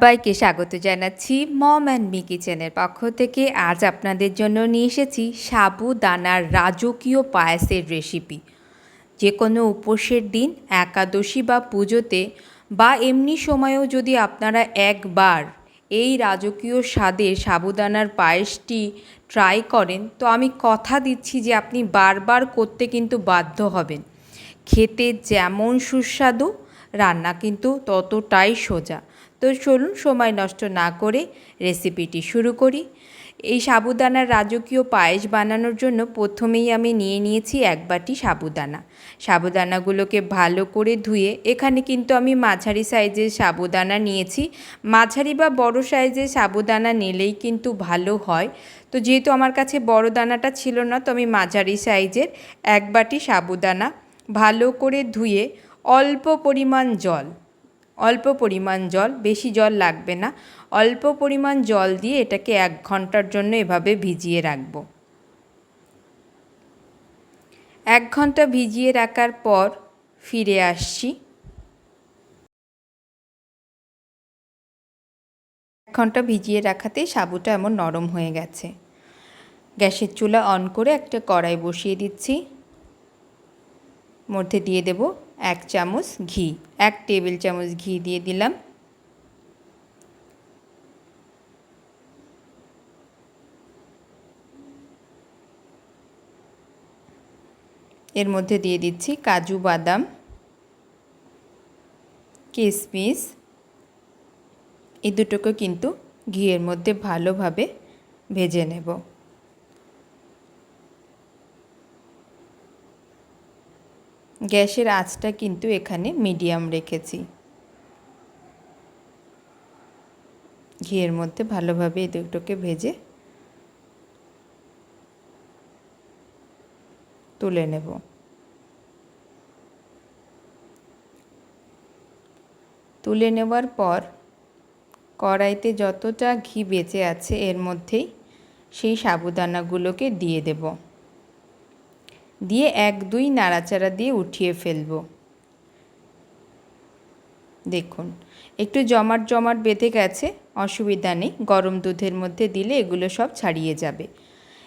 সবাইকে স্বাগত জানাচ্ছি মম অ্যান্ড মি কিচেনের পক্ষ থেকে। আজ আপনাদের জন্য নিয়ে এসেছি সাবুদানার রাজকীয় পায়েসের রেসিপি যে কোনো উপোসের দিন, একাদশী বা পুজোতে বা এমনি সময়েও যদি আপনারা একবার এই রাজকীয় স্বাদের সাবুদানার পায়েসটি ট্রাই করেন, তো আমি কথা দিচ্ছি যে আপনি বারবার করতে কিন্তু বাধ্য হবেন। খেতে যেমন সুস্বাদু, রান্না কিন্তু ততটাই সোজা। তো চলুন সময় নষ্ট না করে রেসিপিটি শুরু করি। এই সাবুদানার রাজকীয় পায়েস বানানোর জন্য প্রথমেই আমি নিয়ে নিয়েছি এক বাটি সাবুদানা। সাবুদানাগুলোকে ভালো করে ধুয়ে এখানে কিন্তু আমি মাঝারি সাইজের সাবুদানা নিয়েছি। মাঝারি বা বড় সাইজের সাবুদানা নিলেই কিন্তু ভালো হয়। তো যেহেতু আমার কাছে বড় দানাটা ছিল না, তো আমি মাঝারি সাইজের এক বাটি সাবুদানা ভালো করে ধুয়ে অল্প পরিমাণ জল অল্প পরিমাণ জল, বেশি জল লাগবে না। অল্প পরিমাণ জল দিয়ে এটাকে এক ঘণ্টার জন্য এভাবে ভিজিয়ে রাখব। এক ঘণ্টা ভিজিয়ে রাখার পর ফিরে আসছি। এক ঘণ্টা ভিজিয়ে রাখাতে সাবুটা এমন নরম হয়ে গেছে। গ্যাসের চুলা অন করে একটা কড়াই বসিয়ে দিচ্ছি। মধ্যে দিয়ে দেব এক চামচ ঘি, এক টেবিল চামচ ঘি দিয়ে দিলাম। এর মধ্যে দিয়ে দিচ্ছি কাজু বাদাম কিশমিশ এই দুটোকে কিন্তু ঘিয়ের মধ্যে ভালোভাবে ভেজে নেব। গ্যাসের আঁচটা কিন্তু এখানে মিডিয়াম রেখেছি। ঘিয়ের মধ্যে ভালোভাবে এই দুটোকে ভেজে তুলে নেব। তুলে নেওয়ার পর কড়াইতে যতটা ঘি বেঁচে আছে এর মধ্যেই সেই সাবুদানাগুলোকে দিয়ে দেব। দিয়ে এক, দুই নাড়াচাড়া দিয়ে উঠিয়ে ফেলব। দেখুন, একটু জমাট জমাট বেঁধে গেছে, অসুবিধা নেই, গরম দুধের মধ্যে দিলে এগুলো সব ছাড়িয়ে যাবে।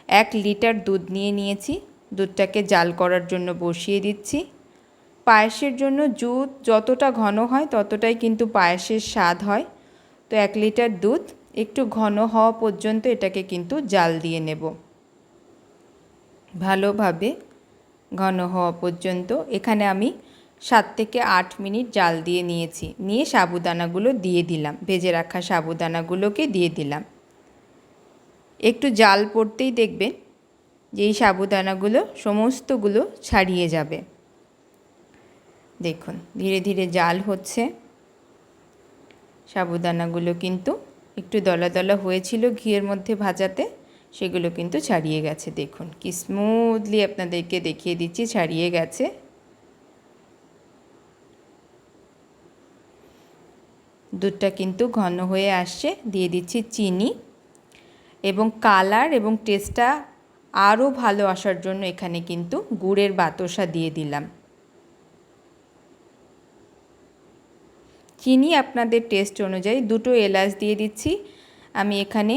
এক লিটার দুধ নিয়ে নিয়েছি, দুধটাকে জাল করার জন্য বসিয়ে দিচ্ছি। পায়েসের জন্য দুধ যতটা ঘন হয়, ততটাই কিন্তু পায়েসের স্বাদ হয়। তো এক লিটার দুধ, একটু ঘন হওয়া পর্যন্ত এটাকে কিন্তু জাল দিয়ে নেব। ভালোভাবে ঘন হওয়া পর্যন্ত এখানে আমি সাত থেকে আট মিনিট জাল দিয়ে নিয়েছি। নিয়ে সাবুদানাগুলো দিয়ে দিলাম। ভেজে রাখা সাবুদানাগুলোকে দিয়ে দিলাম। একটু জাল পড়তেই দেখবেন যে এই সাবুদানাগুলো সমস্তগুলো ছাড়িয়ে যাবে। দেখুন, ধীরে ধীরে জাল হচ্ছে। সাবুদানাগুলো কিন্তু একটু দলা দলা হয়েছিল ঘিয়ের মধ্যে ভাজাতে। সেগুলো কিন্তু ছাড়িয়ে গেছে, দেখুন। কি স্মুথলি আপনাদেরকে দেখিয়ে দিচ্ছি, ছাড়িয়ে গেছে। দুধটা কিন্তু ঘন হয়ে আসছে, দিয়ে দিচ্ছি চিনি। এবং কালার এবং টেস্টটা আরও ভালো আসার জন্য এখানে কিন্তু গুড়ের বাতসা দিয়ে দিলাম। চিনি আপনাদের টেস্ট অনুযায়ী দুটো এলাচ দিয়ে দিচ্ছি। আমি এখানে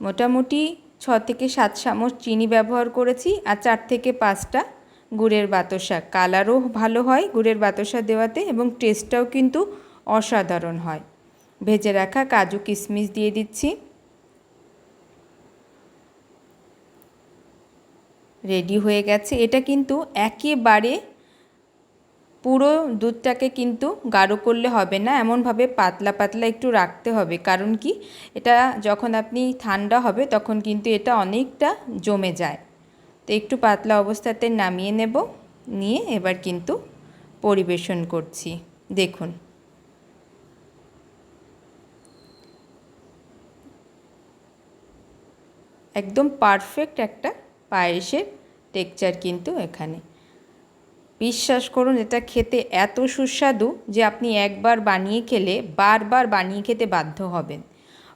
মোটামুটি ছ থেকে সাত চামচ চিনি ব্যবহার করেছি আর চার থেকে পাঁচটা গুড়ের বাতসা। কালারও ভালো হয় গুড়ের বাতসা দেওয়াতে এবং টেস্টটাও কিন্তু অসাধারণ হয়। ভেজে রাখা কাজু কিশমিশ দিয়ে দিচ্ছি। রেডি হয়ে গেছে। এটা কিন্তু একেবারে পুরো দুধটাকে কিন্তু গাঢ় করলে হবে না, এমনভাবে পাতলা পাতলা একটু রাখতে হবে। কারণ কি? এটা যখন আপনি ঠান্ডা হবে তখন কিন্তু এটা অনেকটা জমে যায়। তো একটু পাতলা অবস্থাতে নামিয়ে নেব, নিয়ে এবার কিন্তু পরিবেশন করছি। দেখুন। একদম পারফেক্ট একটা পায়েসের টেক্সচার কিন্তু এখানে। বিশ্বাস করুন, এটা খেতে এত সুস্বাদু যে আপনি একবার বানিয়ে খেলে বারবার বানিয়ে খেতে বাধ্য হবেন।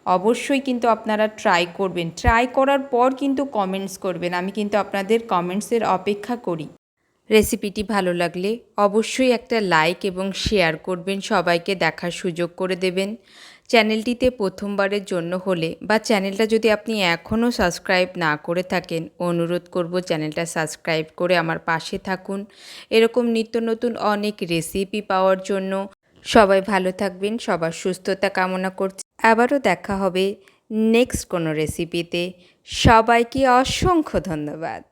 অবশ্যই কিন্তু আপনারা ট্রাই করবেন। ট্রাই করার পর কিন্তু কমেন্টস করবেন। আমি কিন্তু আপনাদের কমেন্টসের অপেক্ষা করি। রেসিপিটি ভালো লাগলে অবশ্যই একটা লাইক এবং শেয়ার করবেন। সবাইকে দেখার সুযোগ করে দেবেন। চ্যানেলটিতে প্রথমবারের জন্য হলে বা চ্যানেলটা যদি আপনি এখনও সাবস্ক্রাইব না করে থাকেন, অনুরোধ করব চ্যানেলটা সাবস্ক্রাইব করে আমার পাশে থাকুন। এরকম নিত্য নতুন অনেক রেসিপি পাওয়ার জন্য সবাই ভালো থাকবেন, সবার সুস্থতা কামনা করছি। আবারও দেখা হবে নেক্সট কোনো রেসিপিতে। সবাইকে অসংখ্য ধন্যবাদ।